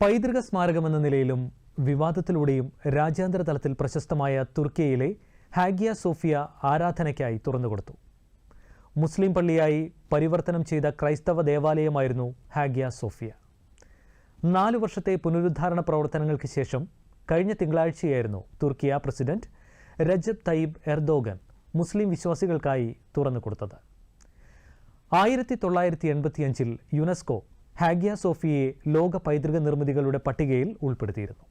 പൈതൃക സ്മാരകമെന്ന നിലയിലും വിവാദത്തിലൂടെയും രാജ്യാന്തര തലത്തിൽ പ്രശസ്തമായ തുർക്കിയയിലെ ഹാഗിയ സോഫിയ ആരാധനയ്ക്കായി തുറന്നുകൊടുത്തു. മുസ്ലിം പള്ളിയായി പരിവർത്തനം ചെയ്ത ക്രൈസ്തവ ദേവാലയമായിരുന്നു ഹാഗിയ സോഫിയ. നാലു വർഷത്തെ പുനരുദ്ധാരണ പ്രവർത്തനങ്ങൾക്ക് ശേഷം കഴിഞ്ഞ തിങ്കളാഴ്ചയായിരുന്നു Turkiye president Recep Tayyip Erdogan മുസ്ലിം വിശ്വാസികൾക്കായി തുറന്നുകൊടുത്തത്. ആയിരത്തി തൊള്ളായിരത്തി എൺപത്തിയഞ്ചിൽ യുനെസ്കോ ഹാഗിയ സോഫിയെ ലോക പൈതൃക നിർമ്മിതികളുടെ പട്ടികയിൽ ഉൾപ്പെടുത്തിയിരുന്നു.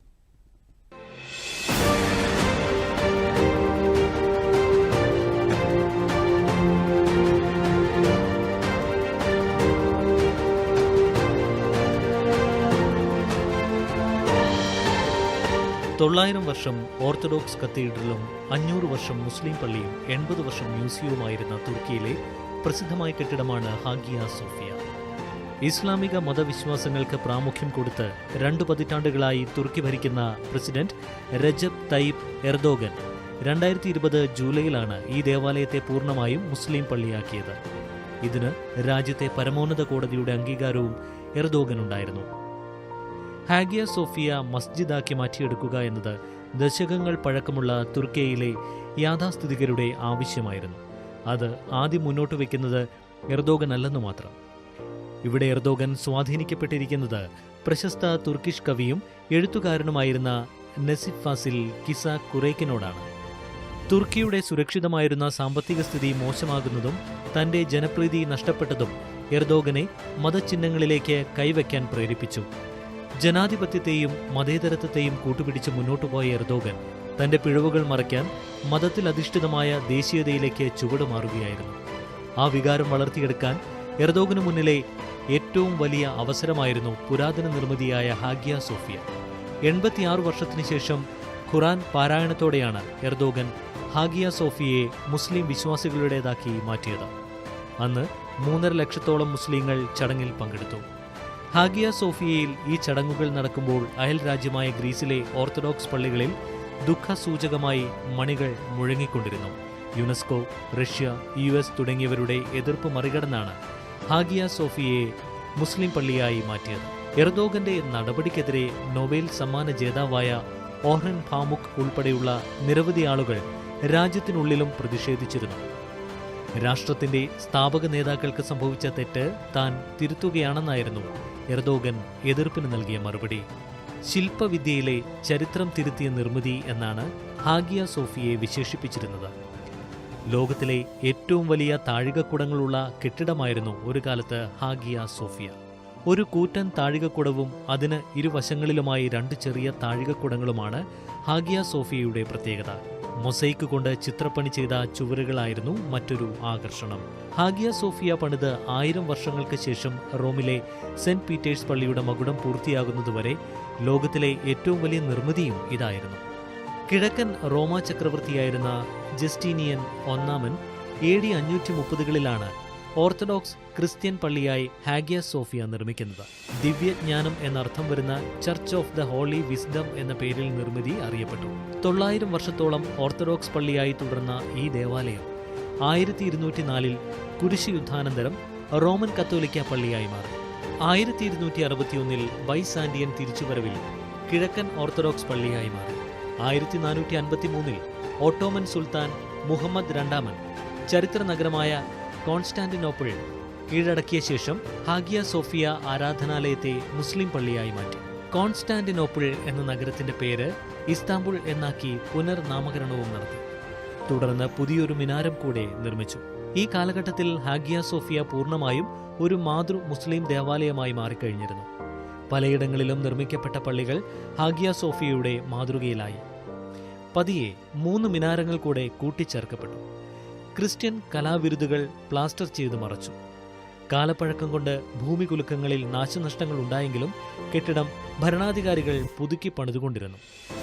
തൊള്ളായിരം വർഷം ഓർത്തഡോക്സ് കത്തീഡ്രലും അഞ്ഞൂറ് വർഷം മുസ്ലിം പള്ളിയും എൺപത് വർഷം മ്യൂസിയവുമായിരുന്ന തുർക്കിയിലെ പ്രസിദ്ധമായ കെട്ടിടമാണ് ഹാഗിയ സോഫിയ. ഇസ്ലാമിക മതവിശ്വാസങ്ങൾക്ക് പ്രാമുഖ്യം കൊടുത്ത് രണ്ടു പതിറ്റാണ്ടുകളായി തുർക്കി ഭരിക്കുന്ന പ്രസിഡന്റ് രജബ് തയ്യിബ് എർദോഗൻ രണ്ടായിരത്തി ഇരുപത് ജൂലൈയിലാണ് ഈ ദേവാലയത്തെ പൂർണമായും മുസ്ലിം പള്ളിയാക്കിയത്. ഇതിന് രാജ്യത്തെ പരമോന്നത കോടതിയുടെ അംഗീകാരവും എർദോഗൻ ഉണ്ടായിരുന്നു. ഹാഗിയ സോഫിയ മസ്ജിദാക്കി മാറ്റിയെടുക്കുക എന്നത് ദശകങ്ങൾ പഴക്കമുള്ള തുർക്കിയയിലെ യാഥാസ്ഥിതികരുടെ ആവശ്യമായിരുന്നു. അത് ആദ്യം മുന്നോട്ട് വയ്ക്കുന്നത് എർദോഗൻ അല്ലെന്ന് മാത്രം. ഇവിടെ എർദോഗൻ സ്വാധീനിക്കപ്പെട്ടിരിക്കുന്നത് പ്രശസ്ത തുർക്കിഷ് കവിയും എഴുത്തുകാരനുമായിരുന്ന നസിഫ് ഫാസിൽ കിസ കുറേക്കിനോടാണ്. തുർക്കിയുടെ സുരക്ഷിതമായിരുന്ന സാമ്പത്തിക സ്ഥിതി മോശമാകുന്നതും തന്റെ ജനപ്രീതി നഷ്ടപ്പെട്ടതും എർദോഗനെ മതചിഹ്നങ്ങളിലേക്ക് കൈവയ്ക്കാൻ പ്രേരിപ്പിച്ചു. ജനാധിപത്യത്തെയും മതേതരത്വത്തെയും കൂട്ടുപിടിച്ച് മുന്നോട്ടു പോയ എർദോഗൻ തന്റെ പിഴവുകൾ മറയ്ക്കാൻ മതത്തിൽ അധിഷ്ഠിതമായ ദേശീയതയിലേക്ക് ചുവടുമാറുകയായിരുന്നു ആ വികാരം വളർത്തിയെടുക്കാൻ എർദോഗനു മുന്നിലെ ഏറ്റവും വലിയ അവസരമായിരുന്നു പുരാതന നിർമ്മിതിയായ ഹാഗിയ സോഫിയ. എൺപത്തിയാറ് വർഷത്തിനു ശേഷം ഖുറാൻ പാരായണത്തോടെയാണ് എർദോഗൻ ഹാഗിയ സോഫിയയെ മുസ്ലിം വിശ്വാസികളുടേതാക്കി മാറ്റിയത്. അന്ന് മൂന്നര ലക്ഷത്തോളം മുസ്ലിങ്ങൾ ചടങ്ങിൽ പങ്കെടുത്തു. ഹാഗിയ സോഫിയയിൽ ഈ ചടങ്ങുകൾ നടക്കുമ്പോൾ അയൽ രാജ്യമായ ഗ്രീസിലെ ഓർത്തഡോക്സ് പള്ളികളിൽ ദുഃഖസൂചകമായി മണികൾ മുഴങ്ങിക്കൊണ്ടിരുന്നു. യുനെസ്കോ റഷ്യ യു തുടങ്ങിയവരുടെ എതിർപ്പ് മറികടന്നാണ് ഹാഗിയ സോഫിയെ മുസ്ലിം പള്ളിയായി മാറ്റിയത്. എർദോഗന്റെ നടപടിക്കെതിരെ നൊബേൽ സമ്മാന ജേതാവായ ഓഹ്റൻ ഫാമുക് ഉൾപ്പെടെയുള്ള നിരവധി ആളുകൾ രാജ്യത്തിനുള്ളിലും പ്രതിഷേധിച്ചിരുന്നു. രാഷ്ട്രത്തിന്റെ സ്ഥാപക നേതാക്കൾക്ക് സംഭവിച്ച തെറ്റ് താൻ തിരുത്തുകയാണെന്നായിരുന്നു എർദോഗൻ എതിർപ്പിന് നൽകിയ മറുപടി. ശില്പവിദ്യയിലെ ചരിത്രം തിരുത്തിയ നിർമ്മിതി എന്നാണ് ഹാഗിയ സോഫിയെ വിശേഷിപ്പിച്ചിരുന്നത്. ലോകത്തിലെ ഏറ്റവും വലിയ താഴികക്കുടങ്ങളുള്ള കെട്ടിടമായിരുന്നു ഒരു കാലത്ത് ഹാഗിയ സോഫിയ. ഒരു കൂറ്റൻ താഴികക്കുടവും അതിന് ഇരുവശങ്ങളിലുമായി രണ്ട് ചെറിയ താഴികക്കുടങ്ങളുമാണ് ഹാഗിയ സോഫിയയുടെ പ്രത്യേകത. മൊസൈക്ക് കൊണ്ട് ചിത്രപ്പണി ചെയ്ത ചുവരുകളായിരുന്നു മറ്റൊരു ആകർഷണം. ഹാഗിയ സോഫിയ പണിത് ആയിരം വർഷങ്ങൾക്ക് ശേഷം റോമിലെ സെന്റ് പീറ്റേഴ്സ് പള്ളിയുടെ മകുടം പൂർത്തിയാകുന്നതുവരെ ലോകത്തിലെ ഏറ്റവും വലിയ നിർമ്മിതിയും ഇതായിരുന്നു. കിഴക്കൻ റോമ ചക്രവർത്തിയായിരുന്ന ജസ്റ്റീനിയൻ ഒന്നാമൻ എ ഡി അഞ്ഞൂറ്റി മുപ്പതുകളിലാണ് ഓർത്തഡോക്സ് ക്രിസ്ത്യൻ പള്ളിയായി ഹാഗിയ സോഫിയ നിർമ്മിക്കുന്നത്. ദിവ്യജ്ഞാനം എന്നർത്ഥം വരുന്ന Church of the Holy Wisdom എന്ന പേരിൽ നിർമ്മിതി അറിയപ്പെട്ടു. തൊള്ളായിരം വർഷത്തോളം ഓർത്തഡോക്സ് പള്ളിയായി തുടർന്ന ഈ ദേവാലയം ആയിരത്തി ഇരുന്നൂറ്റി നാലിൽ കുരിശ് യുദ്ധാനന്തരം റോമൻ കത്തോലിക്ക പള്ളിയായി മാറി. ആയിരത്തി ഇരുന്നൂറ്റി അറുപത്തിയൊന്നിൽ ബൈസാൻഡിയൻ തിരിച്ചുവരവിൽ കിഴക്കൻ ഓർത്തഡോക്സ് പള്ളിയായി മാറി. ആയിരത്തി നാനൂറ്റി അൻപത്തി മൂന്നിൽ ഓട്ടോമൻ സുൽത്താൻ മുഹമ്മദ് രണ്ടാമൻ ചരിത്ര നഗരമായ കോൺസ്റ്റാന്റിനോപ്പിൾ കീഴടക്കിയ ശേഷം ഹാഗിയ സോഫിയ ആരാധനാലയത്തെ മുസ്ലിം പള്ളിയായി മാറ്റി. കോൺസ്റ്റാന്റിനോപ്പിൾ എന്ന നഗരത്തിന്റെ പേര് ഇസ്താംബുൾ എന്നാക്കി പുനർനാമകരണവും നടത്തി. തുടർന്ന് പുതിയൊരു മിനാരം കൂടെ നിർമ്മിച്ചു. ഈ കാലഘട്ടത്തിൽ ഹാഗിയ സോഫിയ പൂർണമായും ഒരു മാതൃ മുസ്ലിം ദേവാലയമായി മാറിക്കഴിഞ്ഞിരുന്നു. പലയിടങ്ങളിലും നിർമ്മിക്കപ്പെട്ട പള്ളികൾ ഹാഗിയ സോഫിയയുടെ മാതൃകയിലായി. പതിയെ മൂന്ന് മിനാരങ്ങൾ കൂടെ കൂട്ടിച്ചേർക്കപ്പെട്ടു. ക്രിസ്ത്യൻ കലാവിരുതുകൾ പ്ലാസ്റ്റർ ചെയ്ത് മറച്ചു. കാലപ്പഴക്കം കൊണ്ട് ഭൂമി കുലുക്കങ്ങളിൽ നാശനഷ്ടങ്ങൾ ഉണ്ടായെങ്കിലും കെട്ടിടം ഭരണാധികാരികൾ പുതുക്കി പണിതുകൊണ്ടിരുന്നു.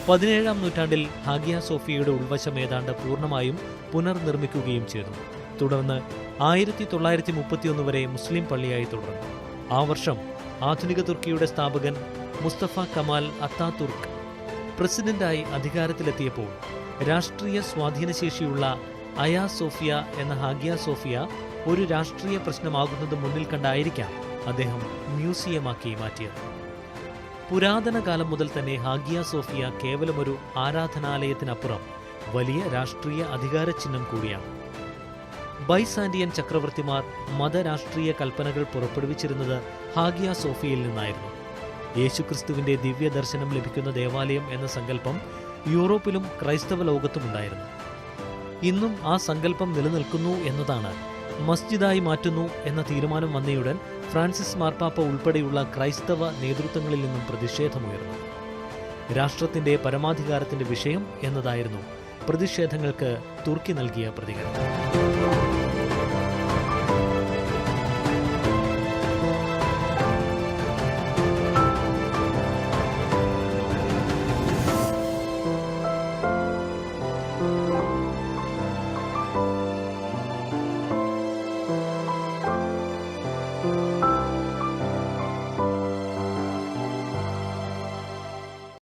പതിനേഴാം നൂറ്റാണ്ടിൽ ഹാഗിയ സോഫിയയുടെ ഉൾവശം ഏതാണ്ട് പൂർണമായും പുനർനിർമ്മിക്കുകയും ചെയ്തു. തുടർന്ന് ആയിരത്തി തൊള്ളായിരത്തി മുപ്പത്തിയൊന്ന് വരെ മുസ്ലിം പള്ളിയായി തുടർന്നു. ആ വർഷം ആധുനിക തുർക്കിയുടെ സ്ഥാപകൻ മുസ്തഫ കമാൽ അത്താതുർക്ക് പ്രസിഡന്റായി അധികാരത്തിലെത്തിയപ്പോൾ രാഷ്ട്രീയ സ്വാധീനശേഷിയുള്ള അയാ സോഫിയ എന്ന ഹാഗിയ സോഫിയ ഒരു രാഷ്ട്രീയ പ്രശ്നമാകുന്നത് മുന്നിൽ കണ്ടായിരിക്കാം അദ്ദേഹം മ്യൂസിയമാക്കി മാറ്റിയത്. പുരാതന കാലം മുതൽ തന്നെ ഹാഗിയ സോഫിയ കേവലമൊരു ആരാധനാലയത്തിനപ്പുറം വലിയ രാഷ്ട്രീയ അധികാര ചിഹ്നം കൂടിയാണ്. ബൈസാൻഡിയൻ ചക്രവർത്തിമാർ മതരാഷ്ട്രീയ കൽപ്പനകൾ പുറപ്പെടുവിച്ചിരുന്നത് ഹാഗിയ സോഫിയയിൽ നിന്നായിരുന്നു. യേശുക്രിസ്തുവിന്റെ ദിവ്യദർശനം ലഭിക്കുന്ന ദേവാലയം എന്ന സങ്കല്പം യൂറോപ്പിലും ക്രൈസ്തവ ലോകത്തുമുണ്ടായിരുന്നു. ഇന്നും ആ സങ്കല്പം നിലനിൽക്കുന്നു എന്നതാണ് മസ്ജിദായി മാറ്റുന്നു എന്ന തീരുമാനം വന്നയുടൻ ഫ്രാൻസിസ് മാർപ്പാപ്പ ഉൾപ്പെടെയുള്ള ക്രൈസ്തവ നേതൃത്വങ്ങളിൽ നിന്നും പ്രതിഷേധമുയർന്നു. രാഷ്ട്രത്തിന്റെ പരമാധികാരത്തിന്റെ വിഷയം എന്നതായിരുന്നു പ്രതിഷേധങ്ങൾക്ക് തുർക്കി നൽകിയ പ്രതികരണം.